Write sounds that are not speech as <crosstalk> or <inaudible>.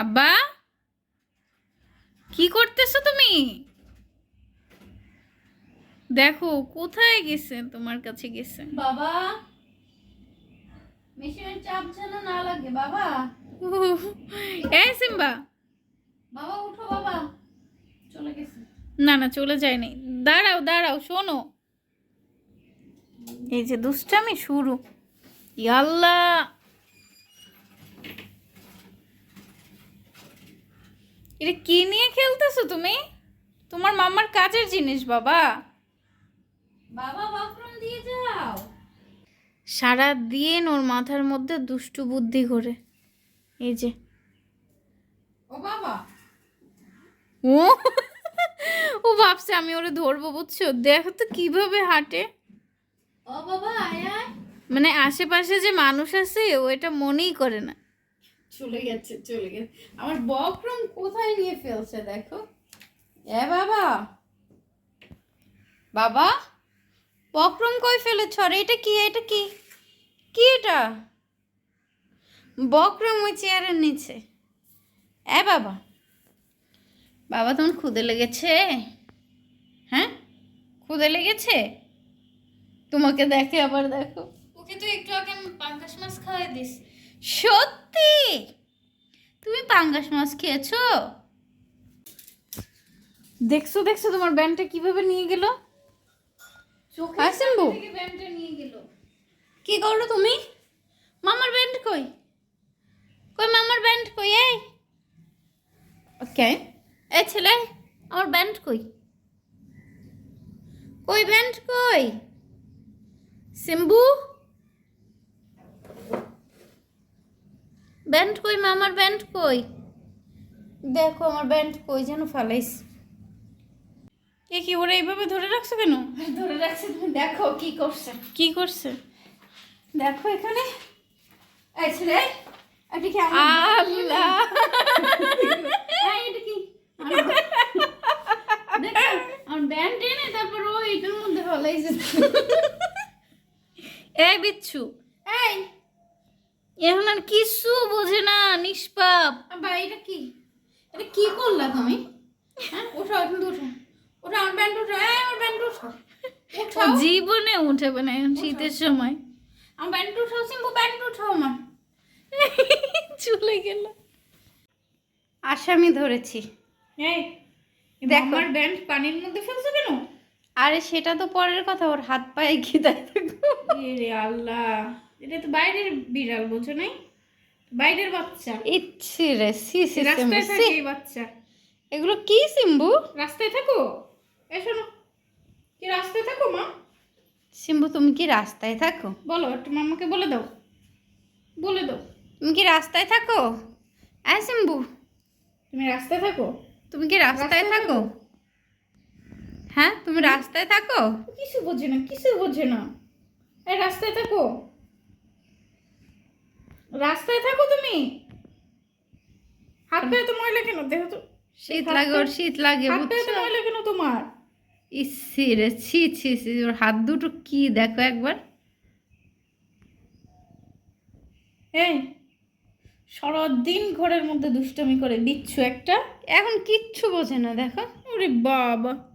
আব্বা? কি করতেছো তুমি? দেখো কোথায় গেছে? তোমার কাছে গেছে। বাবা মেশিনের চাপ যেন না লাগে বাবা। এই সিম্বা। বাবা উঠো বাবা। চলে গেছে। না না চলে যায়নি। দাঁড়াও দাঁড়াও শোনো। এই যে দুষ্টামি শুরু। ইয়াল্লা এটা কি নিয়ে খেলতেছো তুমি? তোমার মামার কাজের জিনিস বাবা। বাবা বাথরুম দিয়ে যাও। সারা দিন ওর মাথার মধ্যে দুষ্টু বুদ্ধি করে এই যে। ও বাবা। ও? ও ভাবছে আমি ওরে ধরবো বুঝছ? দেখো তো কীভাবে হাঁটে। ও বাবা মানে আশেপাশে যে মানুষ আছে ও এটা মনেই করে না। চলে গেছে চলে গেছে। আমার বকরম কোথায় নিয়ে ফেলছে দেখো? এ বাবা। বাবা, বক্রম কই ফেলেছ? আর এটা কি? এটা কি? কি এটা? বক্রম ওই চেয়ারের নিচে। এ বাবা। বাবা, তোমার ক্ষুদে লেগেছে? হ্যাঁ? ক্ষুদে লেগেছে? তোমাকে দেখে আবার দেখো। ওকে তো একটু আগে আমি পাঙ্গাস মাছ খাওয়াই দিস। সত্যি? তুমি পাঙ্গাস মাছ খেয়েছো? দেখছ দেখছ তোমার ব্যান্ডটা কীভাবে নিয়ে গেল? নিয়ে গেল। কি করল তুমি? মামার ব্যান্ড কই? কই মামার ব্যান্ড কই এই? ওকে। এই ছেলে আমার ব্যান্ড কই? কই ব্যান্ড কই? সিম্বু? ব্যান্ড কই মামার ব্যান্ড কই? দেখো আমার ব্যান্ড কই যেন ফালাইস এ কি ওরা এইভাবে ধরে রাখছো কেন? <laughs> ধরে রাখছে তুমি দেখো কি করছে। কি করছে? দেখো এখানে। এটা কি আমার আল্লাহ। <laughs> এটা কি? আমার- ব্যান্ড। তারপর ও মধ্যে ফলাইছে। এই বিচ্ছু। এই এখন আর কিছু বোঝে না নিষ্পাপ। বা এটা কি? এটা কি করলা তুমি? হ্যাঁ ওঠো এখন উঠো ওঠো। আমার ব্যান্ড উঠো। এই আমার ব্যান্ড উঠো। জীবনে উঠে না এখন শীতের সময়। আমার ব্যান্ড উঠাও সিম্বু ব্যান্ড উঠাও আমার। <laughs> চলে গেল। আসামি ধরেছি। এই দেখো। দেখো। আমার ব্যান্ড পানির মধ্যে ফেলছো কেন? আরে সেটা তো পরের কথা ওর হাত পায়ে ঘিদায় থাকব। রে আল্লাহ। এটা তো বাইরের বিড়াল বোঝো নাই? বাইরের বাচ্চা। ইচ্ছে রে সি সি রাস্তায় থাকে এই বাচ্চা। এগুলো কি সিম্বু? রাস্তায় থাকো। এই শোনো। কি রাস্তায় থাকো মা? সিম্বু তুমি কি রাস্তায় থাকো? বলো একটু মামাকে বলে দাও। বলে দাও। তুমি কি রাস্তায় থাকো? হ্যাঁ সিম্বু। তুমি রাস্তায় থাকো? তুমি কি রাস্তায় রাস্তায় থাকো? হ্যাঁ তুমি রাস্তায় থাকো? কিছু বোঝে না কিছু বোঝে না। এই রাস্তায় থাকো। রাস্তায় থাকো তুমি। হাত পায়ে তো ময়লা কেন? দেখো তো শীত লাগে ওর শীত লাগে হাত পায়ে তো ময়লা কেন তোমার? ইসি রে ছি ছি ছি ওর হাত দুটো কি? দেখো একবার। এই সারাদিন ঘরের মধ্যে দুষ্টমি করে দিচ্ছ একটা। এখন কিচ্ছু বোঝে না দেখো। ওরে বাবা।